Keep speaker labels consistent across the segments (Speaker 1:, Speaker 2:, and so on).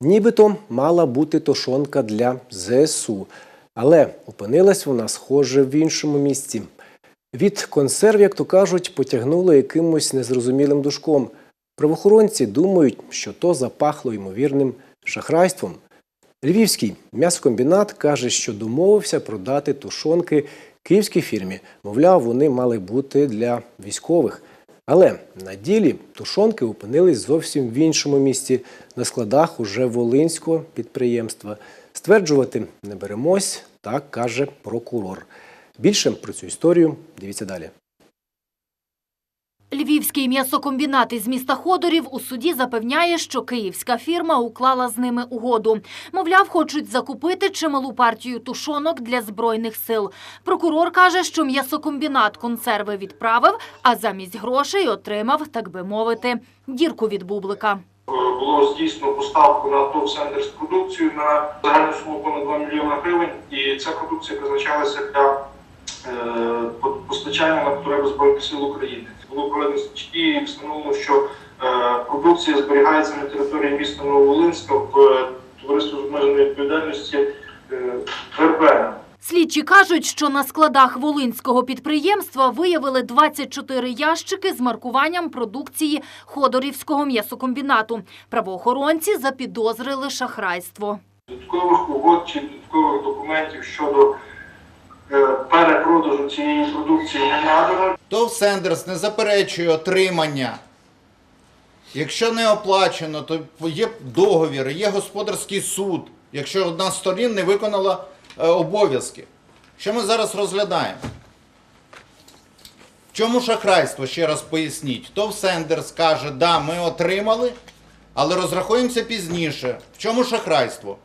Speaker 1: Нібито мала бути тушонка для ЗСУ, але опинилась вона, схоже, в іншому місці. Від консерв, як то кажуть, потягнуло якимось незрозумілим душком. Правоохоронці думають, що то запахло ймовірним шахрайством. Львівський м'ясокомбінат каже, що домовився продати тушонки київській фірмі. Мовляв, вони мали бути для військових. Але на ділі тушонки опинились зовсім в іншому місці, на складах уже волинського підприємства. Стверджувати не беремось, так каже прокурор. Більше про цю історію дивіться далі.
Speaker 2: Львівський м'ясокомбінат із міста Ходорів у суді запевняє, що київська фірма уклала з ними угоду. Мовляв, хочуть закупити чималу партію тушонок для збройних сил. Прокурор каже, що м'ясокомбінат консерви відправив, а замість грошей отримав, так би мовити, дірку від бублика.
Speaker 3: було здійснено поставку на ТОВ «Сендерс» продукцію на загальну суму понад 2 мільйони гривень, і ця продукція призначалася для е, постачання на потреби Збройних сил України. Було проведено слідчі і встановлено, що е, продукція зберігається на території міста Нововолинська в е, товаристві з обмеженої відповідальності «Вербена».
Speaker 2: Слідчі кажуть, що на складах волинського підприємства виявили 24 ящики з маркуванням продукції Ходорівського м'ясокомбінату. Правоохоронці запідозрили шахрайство.
Speaker 3: Додаткових угод чи додаткових документів щодо е, перепродажу цієї продукції не надано.
Speaker 4: ТОВ Сендерс не заперечує отримання. Якщо не оплачено, то є договір, є господарський суд, якщо одна з сторін не виконала е, обов'язки. Що ми зараз розглядаємо? В чому шахрайство, ще раз поясніть. ТОВ Сендерс каже, да, ми отримали, але розрахуємося пізніше. В чому шахрайство?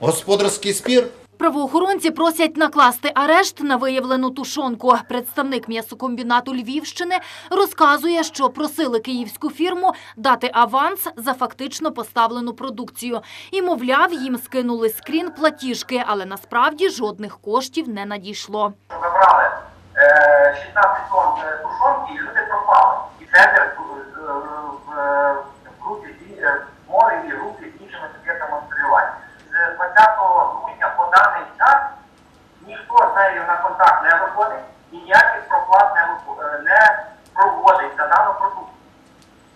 Speaker 4: Господарський спір?
Speaker 2: Правоохоронці просять накласти арешт на виявлену тушонку. Представник м'ясокомбінату Львівщини розказує, що просили київську фірму дати аванс за фактично поставлену продукцію. І, мовляв, їм скинули скрін платіжки, але насправді жодних коштів не надійшло.
Speaker 5: забрали е, 16 тонн е, тушонки, і люди пропали. І центр е, в, не і ніяких проплат не, е, не проводить за дану продукцію.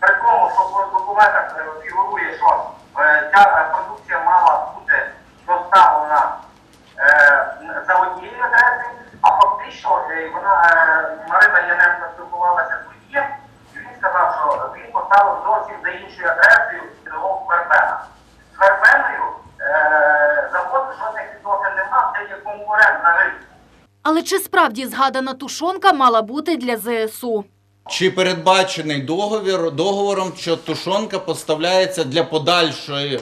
Speaker 5: При тому, що в документах е, фігурує, що е, ця продукція мала бути доставлена за однією адресою, а фактично вона Марина Яненко спілкувалася з водієм, і він сказав, що він поставив зовсім за іншою адресою дорогу Вербена. З Вербеною завод жодних відносин не мав, це є конкурент на ринку.
Speaker 2: Але чи справді згадана тушонка мала бути для ЗСУ?
Speaker 4: Чи передбачений договір, договором, що тушонка поставляється для подальшої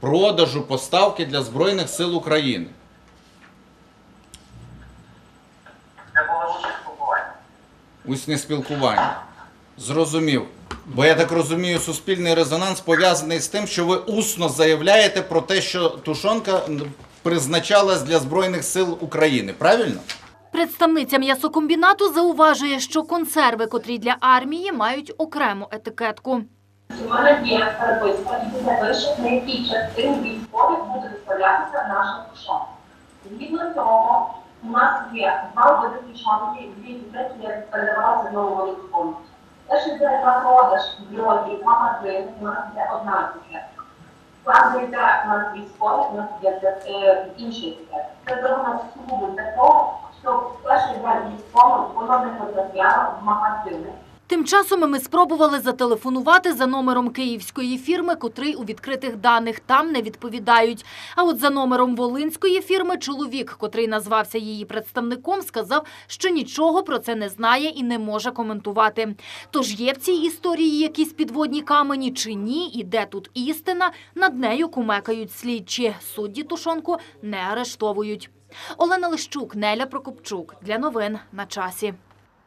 Speaker 4: продажу поставки для Збройних сил України?
Speaker 5: Це було лише спілкування.
Speaker 4: Усне спілкування. Зрозумів. Бо я так розумію, суспільний резонанс пов'язаний з тим, що ви усно заявляєте про те, що тушонка призначалась для Збройних сил України. Правильно?
Speaker 2: Представниця м'ясокомбінату зауважує, що консерви, котрі для армії, мають окрему етикетку.
Speaker 6: У мене є переписка, буде пише, на якій частині військових буде доставлятися наша душа. Згідно цього, у нас є два види печатки, дві які передавалися нового військовому. Перший це продаж другий магазин, у нас є одна етикетка. Складно на у нас є е. Це зроблено сугубо такого, що щоб перший день військовому воно не потрапляло в магазини.
Speaker 2: Тим часом ми спробували зателефонувати за номером київської фірми, котрий у відкритих даних там не відповідають. А от за номером волинської фірми чоловік, котрий назвався її представником, сказав, що нічого про це не знає і не може коментувати. Тож є в цій історії якісь підводні камені чи ні, і де тут істина, над нею кумекають слідчі. Судді тушонку не арештовують. Олена Лищук, Неля Прокопчук. Для новин на часі.